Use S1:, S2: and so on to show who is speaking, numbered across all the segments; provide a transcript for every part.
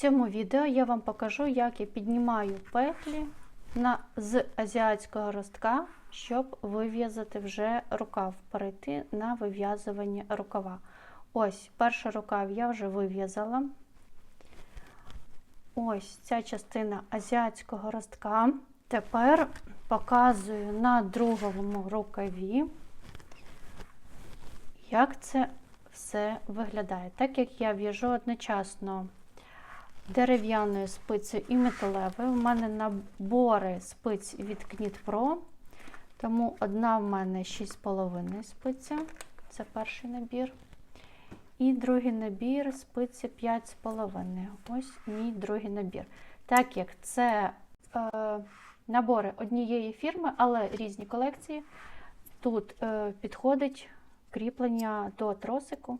S1: цьому відео я вам покажу, як я піднімаю петлі на, з азіатського ростка, щоб вив'язати вже рукав, перейти на вив'язування рукава. Ось, перший рукав я вже вив'язала. Ось ця частина азіатського ростка. Тепер показую на другому рукаві, як це все виглядає. Так як я в'яжу одночасно дерев'яною спицею і металевою, в мене набори спиць від Pro, тому одна в мене 6,5 спиця, це перший набір. І другий набір спиці 5,5. Ось мій другий набір. Так як це е, набори однієї фірми, але різні колекції, тут е, підходить кріплення до тросику.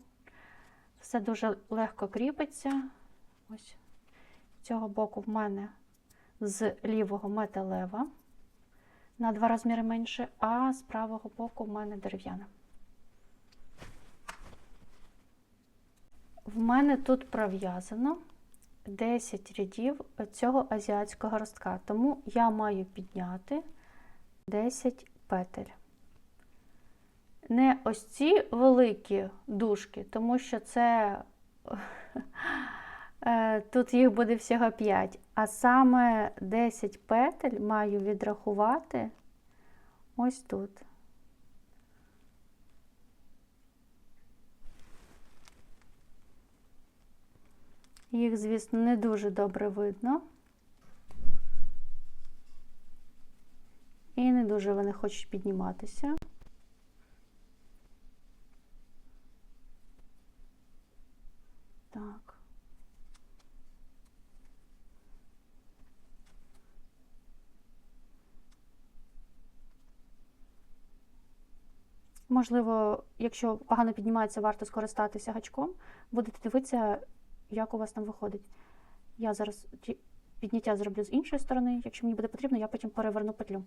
S1: Все дуже легко кріпиться. Ось з цього боку в мене з лівого металева на два розміри менше, а з правого боку в мене дерев'яна. В мене тут пров'язано 10 рядів цього азіатського ростка, тому я маю підняти 10 петель. Не ось ці великі дужки, тому що це тут їх буде всього 5, а саме 10 петель маю відрахувати ось тут. Їх, звісно, не дуже добре видно. І не дуже вони хочуть підніматися. Так. Можливо, якщо погано піднімається, варто скористатися гачком. Будете дивитися, як у вас там виходить. Я зараз підняття зроблю з іншої сторони. Якщо мені буде потрібно, я потім переверну петлю.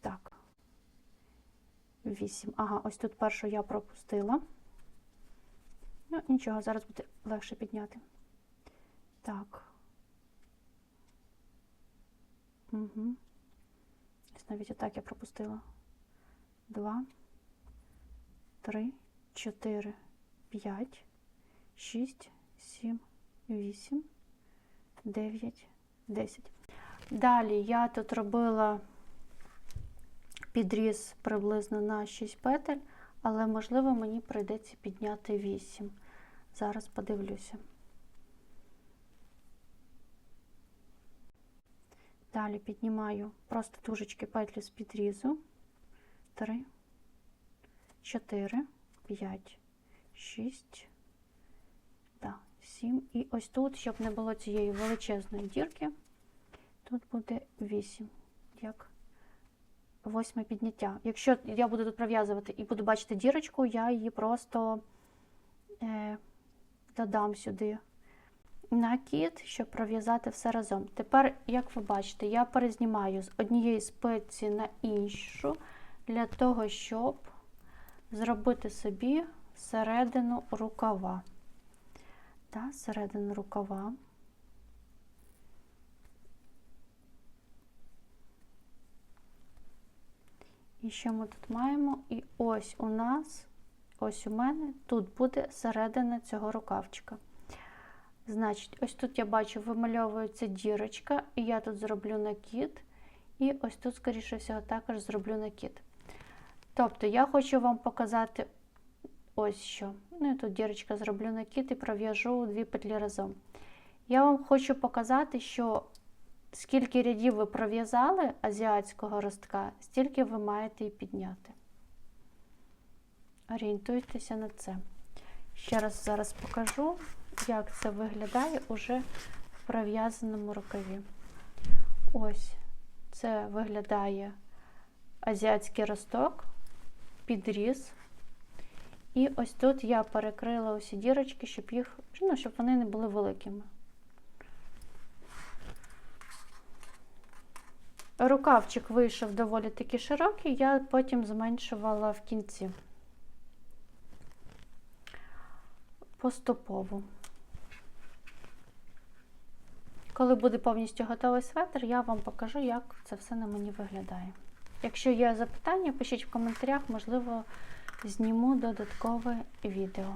S1: Так. Вісім. Ага, ось тут першу я пропустила. Ну, нічого, зараз буде легше підняти. Так. Угу. Ось навіть отак я пропустила. Два, три, чотири, п'ять, шість, сім, вісім, дев'ять, десять. Далі я тут робила підріз приблизно на 6 петель, але можливо мені прийдеться підняти 8. Зараз подивлюся. Далі піднімаю просто тужечки петлі з підрізу. 3, 4, 5, 6, да, 7. І ось тут, щоб не було цієї величезної дірки, тут буде 8. Як восьме підняття. Якщо я буду тут пров'язувати і буду бачити дірочку, я її просто е, додам сюди накид, щоб пров'язати все разом. Тепер, як ви бачите, я перезнімаю з однієї спиці на іншу для того, щоб зробити собі середину рукава. Да, середину рукава. І що ми тут маємо? І ось у нас, ось у мене, тут буде середина цього рукавчика. Значить, ось тут я бачу, вимальовується дірочка, і я тут зроблю накид. І ось тут, скоріше всього, також зроблю накид. Тобто, я хочу вам показати ось що. Ну і тут дірочка зроблю накид і пров'яжу дві петлі разом. Я вам хочу показати, що скільки рядів ви пров'язали азіатського ростка, стільки ви маєте і підняти. Орієнтуйтеся на це. Ще раз зараз покажу, як це виглядає уже в пров'язаному рукаві. Ось це виглядає азіатський росток, підріз. І ось тут я перекрила усі дірочки, щоб їх, ну, щоб вони не були великими. Рукавчик вийшов доволі таки широкий, я потім зменшувала в кінці. поступово. Коли буде повністю готовий светр, я вам покажу, як це все на мені виглядає. Якщо є запитання, пишіть в коментарях, можливо, зніму додаткове відео.